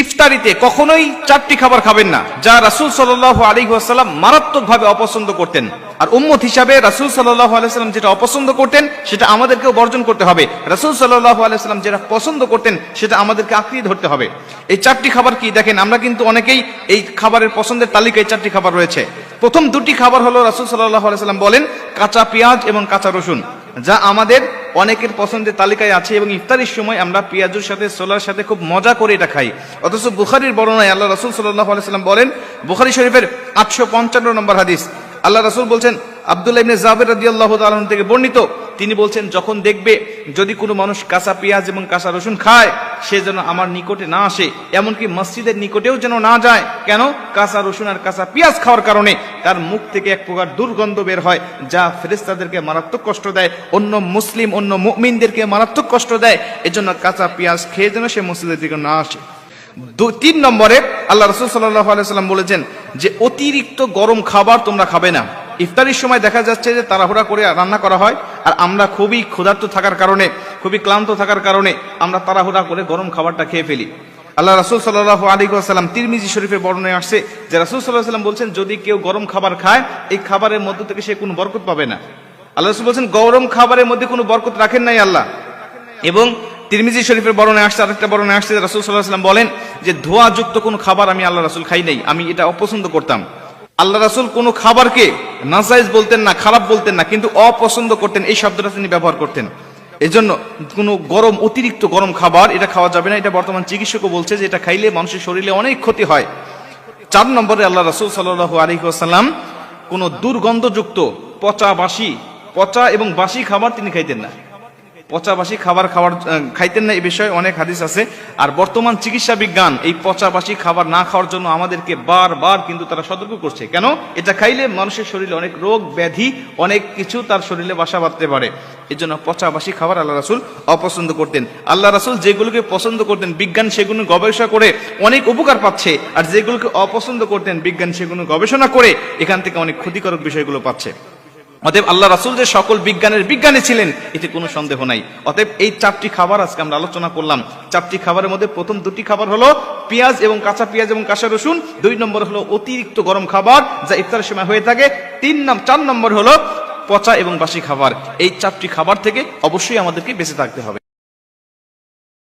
ইফতারিতে কখনোই চারটি খাবার খাবেন না, যা রাসুল সাল্লাহ আলী আসাল্লাম মারাত্মক ভাবে অপছন্দ করতেন। আর উম্মত হিসাবে রাসুল সাল্লাহ আলাইসাল্লাম যেটা অপছন্দ করতেন, সেটা আমাদেরকেও বর্জন করতে হবে। রাসুল সাল্লাহ আলাইসাল্লাম যেটা পছন্দ করতেন, সেটা আমাদেরকে আঁকড়িয়ে ধরতে হবে। এই চারটি খাবার কি? দেখেন, আমরা কিন্তু অনেকেই এই খাবারের পছন্দের তালিকায় চারটি খাবার রয়েছে। প্রথম দুটি খাবার হলো রাসুল সাল্লাহ আলাইসাল্লাম বলেন, কাঁচা পেঁয়াজ এবং কাঁচা রসুন, যা আমাদের অনেকের পছন্দের তালিকায় আছে এবং ইফতারির সময় আমরা পেঁয়াজুর সাথে সোলার সাথে খুব মজা করে এটা খাই। অথচ বুখারির বর্ণনায় আল্লাহ রসুল সাল্লাহ আলাইসাল্লাম বলেন, বুখারি শরীফের আটশো পঞ্চান্ন নম্বর হাদিস, আল্লাহ রসুল বলছেন, আব্দুল্লাহ ইবনে জাবের রাদিয়াল্লাহু তাআলা থেকে বর্ণিত তিনি বলছেন, যখন দেখবে যদি কোনো মানুষ কাঁচা পেঁয়াজ এবং কাঁচা রসুন খায়, সে যেন আমার নিকটে না আসে। এমনকি মসজিদের নিকটেও যেন না যায়। কেন? কাঁচা রসুন আর কাঁচা পেঁয়াজ খাওয়ার কারণে তার মুখ থেকে এক প্রকার দুর্গন্ধ বের হয়, যা ফেরেস্তাদেরকে মারাত্মক কষ্ট দেয়। অন্য মুসলিম, অন্য মুমিনদেরকে মারাত্মক কষ্ট দেয়। এজন্য কাঁচা পেঁয়াজ খেয়ে যেন সে মসজিদের দিকে না আসে। তিন নম্বরে আল্লাহ রসুল সাল্লাহ আলাইসাল্লাম বলেছেন যে, অতিরিক্ত গরম খাবার তোমরা খাবে না। ইফতারির সময় দেখা যাচ্ছে যে তাড়াহুড়া করে রান্না করা হয়। আর আমরা খুবই ক্ষুধার্ত থাকার কারণে, খুবই ক্লান্ত থাকার কারণে আমরা তাড়াহুড়া করে গরম খাবারটা খেয়ে ফেলি। আল্লাহ রাসুল সাল্লাহ আলী সাল্লাম তিরমিজি শরীফে বর্ণনায় আসছে যে রাসুল সাল্লাহ সাল্লাম বলছেন, যদি কেউ গরম খাবার খায়, এই খাবারের মধ্য থেকে সে কোনো বরকত পাবে না। আল্লাহ রসুল বলছেন, গরম খাবারের মধ্যে কোনো বরকত রাখেন নাই আল্লাহ। এবং তিরমিজি শরীফের বর্ণনায় আসছে, আরেকটা বর্ণনায় আসছে রাসুল সাল্লাহ সাল্লাম বলেন যে, ধোঁয়াযুক্ত কোনো খাবার আমি আল্লাহ রাসুল খাই নাই, আমি এটা অপছন্দ করতাম। আল্লাহ রাসুল কোনো খাবারকে নাজাইজ বলতেন না, খারাপ বলতেন না, কিন্তু অপছন্দ করতেন, এই শব্দটা তিনি ব্যবহার করতেন। এজন্য কোনো গরম, অতিরিক্ত গরম খাবার এটা খাওয়া যাবে না। এটা বর্তমান চিকিৎসকও বলছে যে এটা খাইলে মানুষের শরীরে অনেক ক্ষতি হয়। চার নম্বরে আল্লাহ রাসুল সাল্লাহ আলহিহাসাল্লাম কোনো দুর্গন্ধযুক্ত পচা বাসি, পচা এবং বাসি খাবার তিনি খাইতেন না। পচা বাসি খাবার খাওয়ার খাইতেন না এই বিষয়ে অনেক হাদিস আছে। আর বর্তমান চিকিৎসা বিজ্ঞান, এই পচা বাসি খাবার না খাওয়ার জন্য আমাদেরকে বারবার কিন্তু তারা সতর্ক করছে। কেন? এটা খাইলে মানুষের শরীরে অনেক রোগ, ব্যাধি, অনেক কিছু তার শরীরে বাসা বাঁধতে পারে। এই জন্য পচা বাসি খাবার আল্লাহ রাসুল অপছন্দ করতেন। আল্লাহ রাসুল যেগুলোকে পছন্দ করতেন, বিজ্ঞান সেগুলো গবেষণা করে অনেক উপকার পাচ্ছে। আর যেগুলোকে অপছন্দ করতেন, বিজ্ঞান সেগুলো গবেষণা করে এখান থেকে অনেক ক্ষতিকারক বিষয়গুলো পাচ্ছে। অতএব আল্লাহ রাসুল যে সকল বিজ্ঞানের বিজ্ঞানী ছিলেন, এতে কোনো সন্দেহ নাই। অতএব এই চারটি খাবার আজকে আমরা আলোচনা করলাম। চারটি খাবারের মধ্যে প্রথম দুটি খাবার হলো পেঁয়াজ এবং কাঁচা পেঁয়াজ এবং কাঁচা রসুন, দুই নম্বর হলো অতিরিক্ত গরম খাবার যা ইফতারের সময় হয়ে থাকে, তিন নাম, চার নম্বর হলো পচা এবং বাসি খাবার। এই চারটি খাবার থেকে অবশ্যই আমাদেরকে বেঁচে থাকতে হবে।